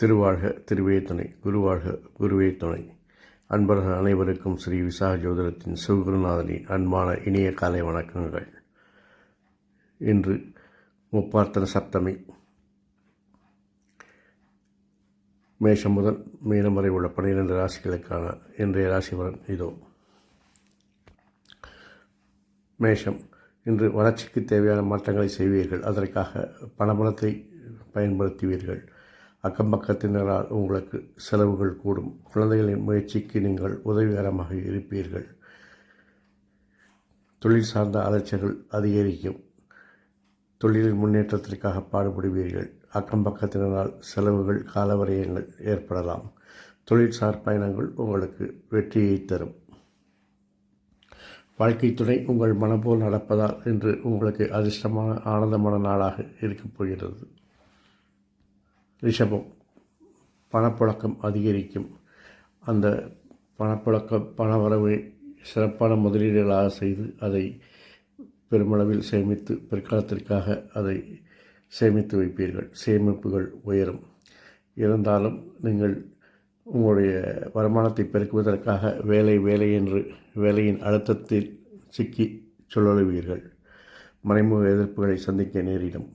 திருவாழ்க திருவே துணை குருவாழ்க குருவே துணை. அன்பர்கள் அனைவருக்கும் ஸ்ரீ விசாக ஜோதிடத்தின் சிவகுருநாதனின் அன்பான இனிய காலை வணக்கங்கள். இன்று முப்பார்த்தன சப்தமி. மேஷம் முதல் மீனம் வரை உள்ள பன்னிரண்டு ராசிகளுக்கான இன்றைய ராசி பலன் இதோ. மேஷம் இன்று வளர்ச்சிக்கு தேவையான மாற்றங்களை செய்வீர்கள். அதற்காக பணபலத்தை பயன்படுத்துவீர்கள். அக்கம் பக்கத்தினரால் உங்களுக்கு செலவுகள் கூடும். குழந்தைகளின் முயற்சிக்கு நீங்கள் உதவிகரமாக இருப்பீர்கள். தொழில் சார்ந்த அலைச்சல்கள் அதிகரிக்கும். தொழிலில் முன்னேற்றத்திற்காக பாடுபடுவீர்கள். அக்கம் பக்கத்தினரால் செலவுகள் காலவரையங்கள் ஏற்படலாம். தொழில்சார் பயணங்கள் உங்களுக்கு வெற்றியை தரும். வாழ்க்கை துணை உங்கள் மனபோல் நடப்பதால் இன்று உங்களுக்கு அதிர்ஷ்டமான ஆனந்தமான நாளாக இருக்கப் போகிறது. ரிஷபம் பணப்புழக்கம் அதிகரிக்கும். அந்த பணப்புழக்கம் பணவரவை சிறப்பான முதலீடுகளாக செய்து அதை பெருமளவில் சேமித்து பிற்காலத்திற்காக அதை சேமித்து வைப்பீர்கள். சேமிப்புகள் உயரும். இருந்தாலும் நீங்கள் உங்களுடைய வருமானத்தை பெருக்குவதற்காக வேலை வேலை என்று வேலையின் அழுத்தத்தில் சிக்கி சுழலுவீர்கள். மறைமுக எதிர்ப்புகளை சந்திக்க நேரிடும்.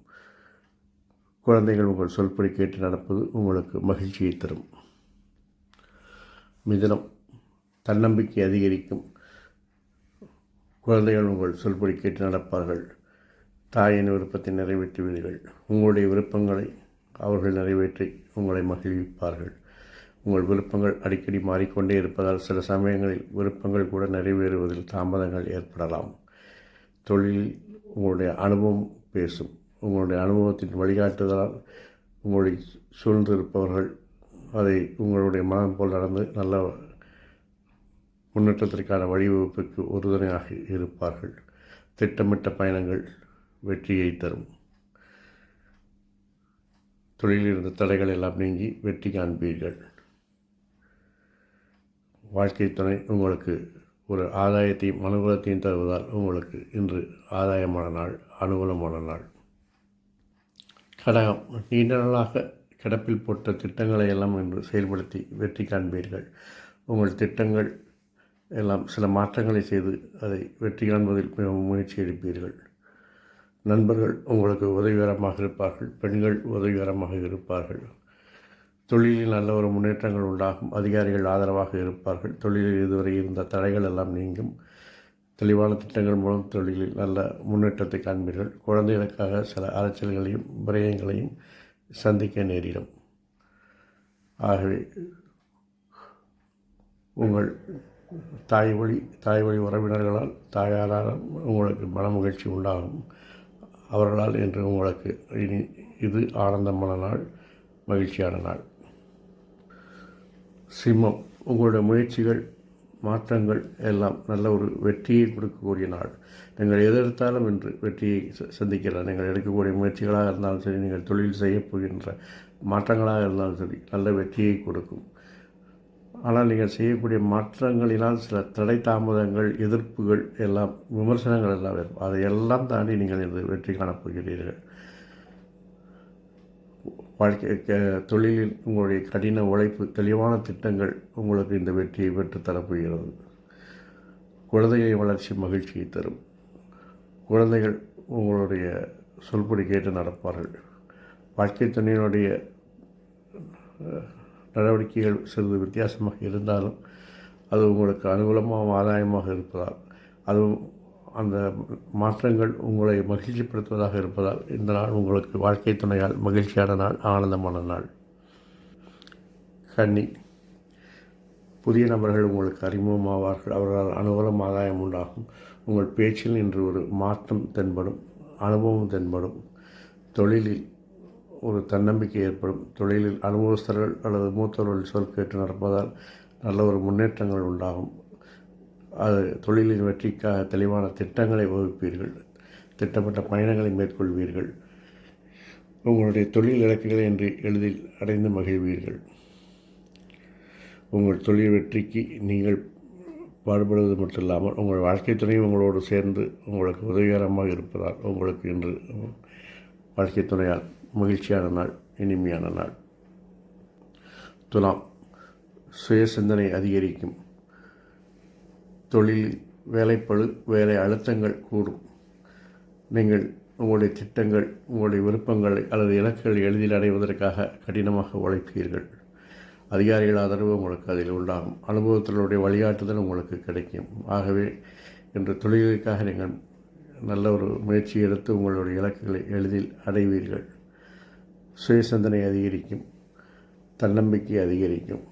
குழந்தைகள் உங்கள் சொல்படி கேட்டு நடப்பது உங்களுக்கு மகிழ்ச்சியை தரும். மிதனம். தன்னம்பிக்கை அதிகரிக்கும். குழந்தைகள் உங்கள் சொல்படி கேட்டு நடப்பார்கள். தாயின் விருப்பத்தை நிறைவேற்றுவீர்கள் உங்களுடைய விருப்பங்களை அவர்கள் நிறைவேற்றி உங்களை மகிழ்விப்பார்கள். உங்கள் விருப்பங்கள் அடிக்கடி மாறிக்கொண்டே இருப்பதால் சில சமயங்களில் விருப்பங்கள் கூட நிறைவேறுவதில் தாமதங்கள் ஏற்படலாம். தொழிலில் உங்களுடைய அனுபவம் பேசும். உங்களுடைய அனுபவத்தின் வழிகாட்டுதலால் உங்களை சூழ்ந்திருப்பவர்கள் அதை உங்களுடைய மனம் போல் நடந்து நல்ல முன்னேற்றத்திற்கான வழிவகுப்புக்கு உறுதுணையாக இருப்பார்கள். திட்டமிட்ட பயணங்கள் வெற்றியை தரும். தொழிலில் இருந்த தடைகள் எல்லாம் நீங்கி வெற்றி காண்பீர்கள். வாழ்க்கை துணை உங்களுக்கு ஒரு ஆதாயத்தையும் அனுகூலத்தையும் தருவதால் உங்களுக்கு இன்று ஆதாயமான நாள் அனுகூலமான நாள். கடகம் நீண்ட நாளாக கிடப்பில் போட்ட திட்டங்களை எல்லாம் இன்று செயல்படுத்தி வெற்றி காண்பீர்கள். உங்கள் திட்டங்கள் எல்லாம் சில மாற்றங்களை செய்து அதை வெற்றி காண்பதில் மிகவும் முயற்சி எடுப்பீர்கள். நண்பர்கள் உங்களுக்கு உதவிகரமாக இருப்பார்கள் பெண்கள் உதவிகரமாக இருப்பார்கள். தொழிலில் நல்ல ஒரு முன்னேற்றங்கள் உண்டாகும் அதிகாரிகள் ஆதரவாக இருப்பார்கள். தொழிலில் இதுவரை இருந்த தடைகள் எல்லாம் நீங்கும். தெளிவான திட்டங்கள் மூலம் தொழிலில் நல்ல முன்னேற்றத்தை காண்பீர்கள். குழந்தைகளுக்காக சில அலைச்சல்களையும் விரயங்களையும் சந்திக்க நேரிடும். ஆகவே உங்கள் தாய் வழி தாய் வழி உறவினர்களால் தாயாரால் உங்களுக்கு மன மகிழ்ச்சி உண்டாகும். அவர்களால் என்று உங்களுக்கு இனி இது ஆனந்தமான நாள் மகிழ்ச்சியான நாள். சிம்மம் உங்களுடைய முயற்சிகள் மாற்றங்கள் எல்லாம் நல்ல ஒரு வெற்றியை கொடுக்கக்கூடிய நாள். நீங்கள் எதிர்த்தாலும் என்று வெற்றியை ச- சந்திக்கலாம். நீங்கள் எடுக்கக்கூடிய முயற்சிகளாக இருந்தாலும் சரி நீங்கள் தொழில் செய்ய போகின்ற மாற்றங்களாக இருந்தாலும் சரி நல்ல வெற்றியை கொடுக்கும். ஆனால் நீங்கள் செய்யக்கூடிய மாற்றங்களினால் சில தடை தாமதங்கள் எதிர்ப்புகள் எல்லாம் விமர்சனங்கள் எல்லாம் இருக்கும் அதையெல்லாம் தாண்டி நீங்கள் இது வெற்றி காணப்போகிறீர்கள் வாழ்க்கை தொழிலில் உங்களுடைய கடின உழைப்பு தெளிவான திட்டங்கள் உங்களுக்கு இந்த வெற்றியை பெற்று தரப்போகிறது குழந்தையை வளர்ச்சி மகிழ்ச்சியை தரும். குழந்தைகள் உங்களுடைய சொல்படி கேட்டு நடப்பார்கள். வாழ்க்கை துணையினுடைய நடவடிக்கைகள் சிறிது வித்தியாசமாக இருந்தாலும் அது உங்களுக்கு அனுகூலமாக ஆதாயமாக இருப்பதால் அதுவும் அந்த மாற்றங்கள் உங்களை மகிழ்ச்சிப்படுத்துவதாக இருப்பதால் இந்த நாள் உங்களுக்கு வாழ்க்கை துணையால் மகிழ்ச்சியான நாள் ஆனந்தமான நாள். கன்னி புதிய நபர்கள் உங்களுக்கு அறிமுகமாவார்கள். அவர்களால் அனுகூலம் ஆதாயம் உண்டாகும். உங்கள் பேச்சில் இன்று ஒரு மாற்றம் தென்படும் அனுபவம் தென்படும். தொழிலில் ஒரு தன்னம்பிக்கை ஏற்படும். தொழிலில் அனுபவஸ்தர்கள் அல்லது மூத்தவர்கள் சொல் கேட்டு நடப்பதால் நல்ல ஒரு முன்னேற்றங்கள் உண்டாகும். அது தொழிலின் வெற்றிக்காக தெளிவான திட்டங்களை வகுப்பீர்கள். திட்டமிட்ட பயணங்களை மேற்கொள்வீர்கள். உங்களுடைய தொழில் இலக்குகளை என்று எளிதில் அடைந்து மகிழ்வீர்கள். உங்கள் தொழில் வெற்றிக்கு நீங்கள் பாடுபடுவது மட்டும் இல்லாமல் உங்கள் வாழ்க்கை துணையும் உங்களோடு சேர்ந்து உங்களுக்கு உதவிகரமாக இருப்பதால் உங்களுக்கு இன்று வாழ்க்கை துணையால் மகிழ்ச்சியான நாள் இனிமையான நாள். துலாம் சுய சிந்தனை அதிகரிக்கும் தொழில் வேலைப்பழு வேலை அழுத்தங்கள் கூடும். நீங்கள் உங்களுடைய திட்டங்கள் உங்களுடைய விருப்பங்களை அல்லது இலக்குகளை எளிதில் அடைவதற்காக கடினமாக உழைப்பீர்கள். அதிகாரிகள் ஆதரவு உங்களுக்கு அதில் உண்டாகும். அனுபவத்தினுடைய வழிகாட்டுதல் உங்களுக்கு கிடைக்கும். ஆகவே இன்று தொழிலுக்காக நீங்கள் நல்ல ஒரு முயற்சி எடுத்து உங்களுடைய இலக்குகளை எளிதில் அடைவீர்கள். சுயசிந்தனை அதிகரிக்கும் தன்னம்பிக்கை அதிகரிக்கும்.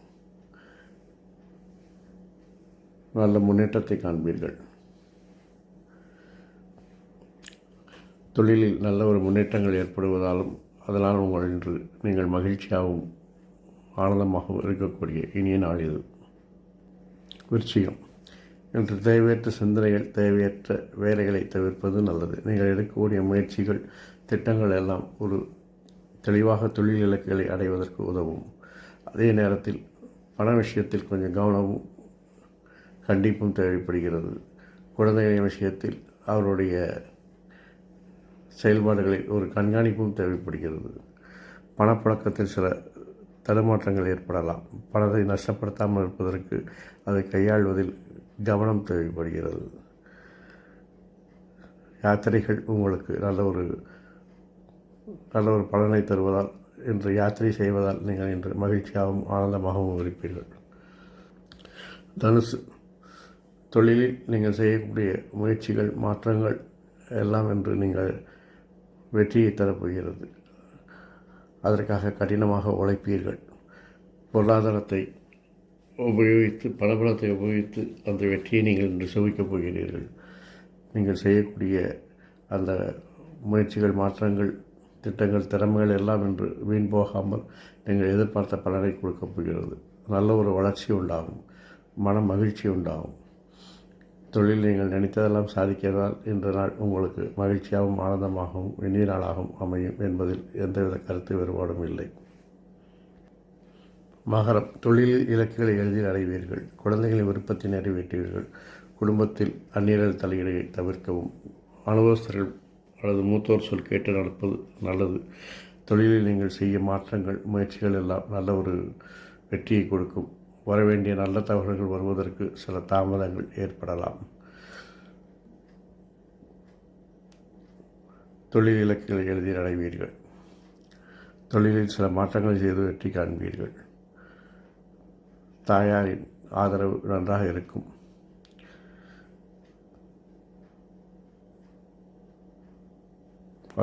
நல்ல முன்னேற்றத்தை காண்பீர்கள். தொழிலில் நல்ல ஒரு முன்னேற்றங்கள் ஏற்படுவதாலும் அதனால் உங்கள் இன்று நீங்கள் மகிழ்ச்சியாகவும் ஆனந்தமாகவும் இருக்கக்கூடிய இனிய நாள் இது. விருச்சிகம். என்று தேவையற்ற சிந்தனைகள் தேவையற்ற வேலைகளை தவிர்ப்பது நல்லது. நீங்கள் எடுக்கக்கூடிய முயற்சிகள் திட்டங்கள் எல்லாம் ஒரு தெளிவாக தொழில் இலக்குகளை அடைவதற்கு உதவும். அதே நேரத்தில் பண விஷயத்தில் கொஞ்சம் கவனமும் கண்டிப்பும் தேவைப்படுகிறது. குழந்தைகளின் விஷயத்தில் அவருடைய செயல்பாடுகளில் ஒரு கண்காணிப்பும் தேவைப்படுகிறது. பணப்பழக்கத்தில் சில தடுமாற்றங்கள் ஏற்படலாம். பணத்தை நஷ்டப்படுத்தாமல் இருப்பதற்கு அதை கையாள்வதில் கவனம் தேவைப்படுகிறது. யாத்திரைகள் உங்களுக்கு நல்ல ஒரு நல்ல ஒரு பலனை தருவதால் இன்று யாத்திரை செய்வதால் நீங்கள் இன்று மகிழ்ச்சியாகவும் ஆனந்தமாகவும் இருப்பீர்கள். தனுசு தொழிலில் நீங்கள் செய்யக்கூடிய முயற்சிகள் மாற்றங்கள் எல்லாம் என்று நீங்கள் வெற்றியை தரப்போகிறது. அதற்காக கடினமாக உழைப்பீர்கள். பொருளாதாரத்தை உபயோகித்து பலபலத்தை உபயோகித்து அந்த வெற்றியை நீங்கள் இன்று சுவைக்கப் போகிறீர்கள். நீங்கள் செய்யக்கூடிய அந்த முயற்சிகள் மாற்றங்கள் திட்டங்கள் திறமைகள் எல்லாம் என்று வீண் போகாமல் நீங்கள் எதிர்பார்த்த பலனை கொடுக்கப் போகிறது. நல்ல ஒரு வளர்ச்சி உண்டாகும். மன மகிழ்ச்சி உண்டாகும். தொழில் நீங்கள் நினைத்ததெல்லாம் சாதிக்கிறதால் இன்று நாள் உங்களுக்கு மகிழ்ச்சியாகவும் ஆனந்தமாகவும் இனிய நாளாகவும் அமையும் என்பதில் எந்தவித கருத்து வேறுபாடும் இல்லை. மகரம். தொழிலில் இலக்குகளை எளிதில் அடைவீர்கள். குழந்தைகளின் விருப்பத்தை நிறைவேற்றுவீர்கள். குடும்பத்தில் அந்நீரல் தலையீடுகளை தவிர்க்கவும். அனுபவஸ்தர்கள் அல்லது மூத்தோர் சொல் கேட்டு நடப்பது நல்லது. தொழிலில் நீங்கள் செய்ய மாற்றங்கள் முயற்சிகள் எல்லாம் நல்ல ஒரு வெற்றியை கொடுக்கும். வரவேண்டிய நல்ல தகவல்கள் வருவதற்கு சில தாமதங்கள் ஏற்படலாம். தொழில் இலக்குகளை எழுதி அடைவீர்கள் தொழிலில் சில மாற்றங்களை செய்து வெற்றி காண்பீர்கள். தாயாரின் ஆதரவு நன்றாக இருக்கும்.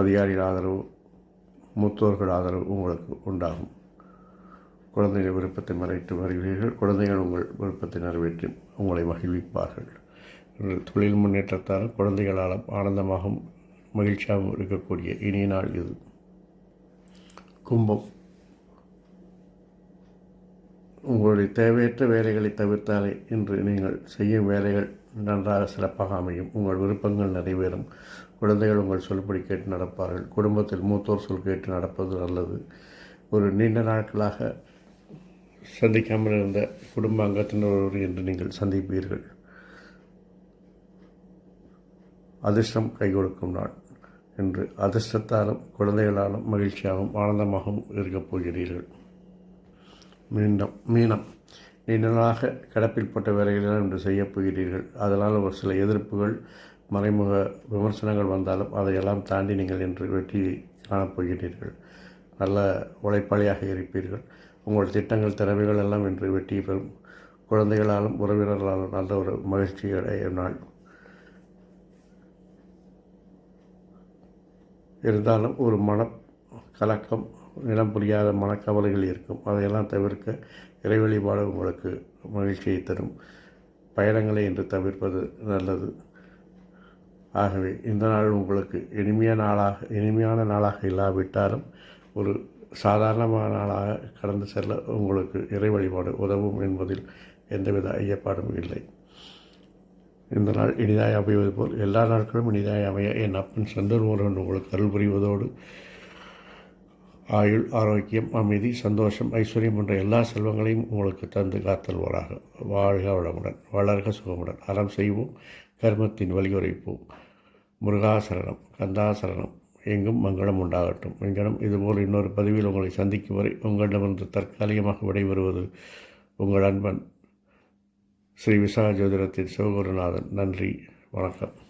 அதிகாரிகள் ஆதரவு மூத்தோர்கள் ஆதரவு உங்களுக்கு உண்டாகும். குழந்தைகள் விருப்பத்தை மறைத்து வருகிறீர்கள். குழந்தைகள் உங்கள் விருப்பத்தை நிறைவேற்றி உங்களை மகிழ்விப்பார்கள். தொழில் முன்னேற்றத்தால் குழந்தைகளால் ஆனந்தமாகவும் மகிழ்ச்சியாகவும் இருக்கக்கூடிய இனிய நாள் இது. கும்பம். உங்களுடைய தேவையற்ற வேலைகளை தவிர்த்தாலே இன்று நீங்கள் செய்யும் வேலைகள் நன்றாக சிறப்பாக அமையும். உங்கள் விருப்பங்கள் நிறைவேறும். குழந்தைகள் உங்கள் சொல்படி கேட்டு நடப்பார்கள். குடும்பத்தில் மூத்தோர் சொல் கேட்டு நடப்பது நல்லது. ஒரு நீண்ட நாட்களாக சந்திக்காமல் இருந்த குடும்ப அங்கத்தினர் ஒருவர் என்று நீங்கள் சந்திப்பீர்கள். அதிர்ஷ்டம் கை கொடுக்கும் நாள். என்று அதிர்ஷ்டத்தாலும் குழந்தைகளாலும் மகிழ்ச்சியாகவும் ஆனந்தமாகவும் இருக்கப் போகிறீர்கள். மீண்டும் மீனம். நீண்ட நாளாக கிடப்பில் போட்ட வேலைகளெல்லாம் இன்று செய்யப் போகிறீர்கள். அதனால் ஒரு சில எதிர்ப்புகள் மறைமுக விமர்சனங்கள் வந்தாலும் அதையெல்லாம் தாண்டி நீங்கள் இன்று வெற்றியை காணப்போகிறீர்கள் நல்ல உழைப்பாளியாக இருப்பீர்கள். உங்கள் திட்டங்கள் திறமைகள் எல்லாம் இன்று வெற்றி பெறும். குழந்தைகளாலும் உறவினர்களாலும் நல்ல ஒரு மகிழ்ச்சியடைய நாள். இருந்தாலும் ஒரு மன கலக்கம் இனம் புரியாத மனக்கவலைகள் இருக்கும். அதையெல்லாம் தவிர்க்க இறை வழிபாடு உங்களுக்கு மகிழ்ச்சியை தரும். பயணங்களை என்று தவிர்ப்பது நல்லது. ஆகவே இந்த நாள் உங்களுக்கு இனிமையான நாளாக இனிமையான நாளாக இல்லாவிட்டாலும் ஒரு சாதாரணமான நாளாக கடந்து செல்ல உங்களுக்கு இறை வழிபாடு உதவும் என்பதில் எந்தவித ஐயப்பாடும் இல்லை. இந்த நாள் இனிதாய் அமைவது போல் எல்லா நாட்களும் இனிதாய் அமைய என் அப்பன் சந்தர் ஒருவன் உங்களுக்கு அருள் புரிவதோடு ஆயுள் ஆரோக்கியம் அமைதி சந்தோஷம் ஐஸ்வர்யம் போன்ற எல்லா செல்வங்களையும் உங்களுக்கு தந்து காத்தல்வராக வாழ்க வளமுடன் வளர்க சுகமுடன். அறம் செய்வோம் கர்மத்தின் வழியுரைப்போம். முருகாசரணம் கந்தாசரணம் எங்கும் மங்களம் உண்டாகட்டும். எங்கனம் இதுபோல் இன்னொரு பதிவில் உங்களை சந்திக்கும் வரை உங்களிடமிருந்து தற்காலிகமாக விடைபெறுவது உங்கள் அன்பன் ஸ்ரீ விசா ஜோதிடத்தின் சிவகுருநாதன். நன்றி வணக்கம்.